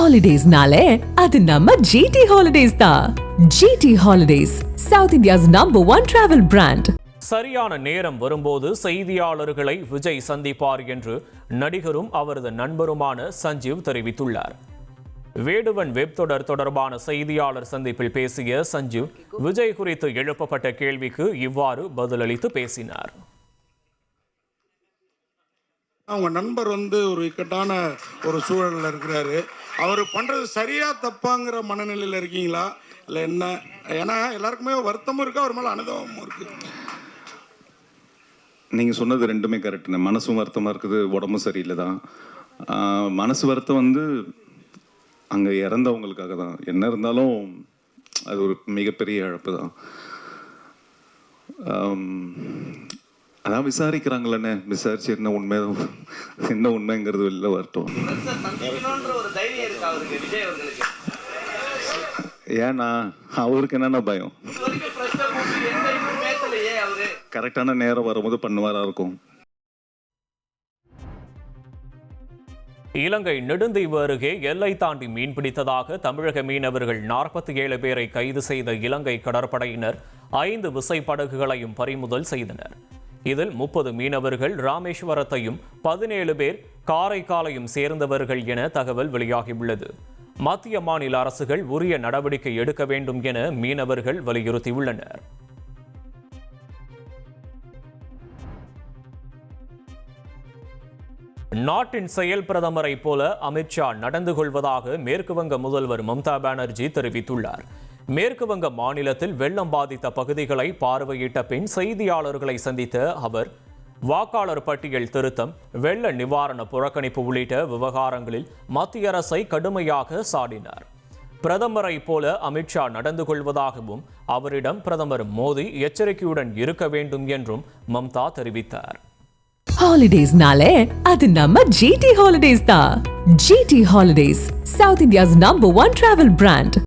ஹாலிடேஸ்னாலே அது நம்ம ஜிடி ஹாலிடேஸ் தான் GT holidays south India's number one travel brand சரியான நேரம் வரும்போது செய்தியாளர்களை விஜய் சந்திப்பார் என்று நடிகரும் அவரது நண்பருமான சஞ்சீவ் தெரிவித்துள்ளார். வேடுவன் வெப் தொடர் தொடர்பான செய்தியாளர் சந்திப்பில் பேசிய சஞ்சீவ் விஜய் குறித்து எழுப்பப்பட்ட கேள்விக்கு இவ்வாறு பதிலளித்து பேசினார். அவங்க நண்பர் வந்து ஒரு இக்கட்டான ஒரு சூழலில் இருக்கிறாரு. அவர் பண்ணுறது சரியா தப்பாங்கிற மனநிலையில் இருக்கீங்களா? இல்லை என்ன? ஏன்னா எல்லாருக்குமே வருத்தமும் இருக்கு அவர் மேலே அனுபவமும் இருக்கு. நீங்கள் சொன்னது ரெண்டுமே கரெக்டுண்ணே மனசும் வருத்தமாக இருக்குது உடம்பும் சரியில்லை தான் மனசு வருத்தம் வந்து அங்கே இறந்தவங்களுக்காக தான். என்ன இருந்தாலும் அது ஒரு மிகப்பெரிய இழப்பு தான் அதான் விசாரிக்கிறாங்களே விசாரிச்சு என்ன உண்மை என்ன உண்மைங்கிறது வெளில வரட்டும். ஏன்னா அவருக்கு என்னென்ன பயம்? கரெக்டான நேரம் வரும்போது பண்ணுவாரா இருக்கும். இலங்கை நெடுந்தீவு அருகே எல்லை தாண்டி மீன்பிடித்ததாக தமிழக மீனவர்கள் நாற்பத்தி ஏழு பேரை கைது செய்த இலங்கை கடற்படையினர் ஐந்து விசைப்படகுகளையும் பறிமுதல் செய்தனர். இதில் முப்பது மீனவர்கள் ராமேஸ்வரத்தையும் பதினேழு பேர் காரைக்காலையும் சேர்ந்தவர்கள் என தகவல் வெளியாகியுள்ளது. மத்திய மாநில அரசுகள் உரிய நடவடிக்கை எடுக்க வேண்டும் என மீனவர்கள் வலியுறுத்தியுள்ளனர். நாட்டின் செயல் பிரதமரை போல அமித்ஷா நடந்து கொள்வதாக மேற்குவங்க முதல்வர் மம்தா பானர்ஜி தெரிவித்துள்ளார். மேற்கு வங்க மாநிலத்தில் வெள்ளம் பாதித்த பகுதிகளை பார்வையிட்ட பின் செய்தியாளர்களை சந்தித்த அவர் வாக்காளர் பட்டியல் திருத்தம் வெள்ள நிவாரண புறக்கணிப்பு உள்ளிட்ட விவகாரங்களில் மத்திய அரசை கடுமையாக சாடினார். பிரதமரை போல அமித்ஷா நடந்து கொள்வதாகவும் அவரிடம் பிரதமர் மோடி எச்சரிக்கையுடன் இருக்க வேண்டும் என்றும் மம்தா தெரிவித்தார். ஹாலிடேஸ்னாலே அது நம்ம ஜிடி ஹாலிடேஸ் தான். GT holidays south India's number one travel brand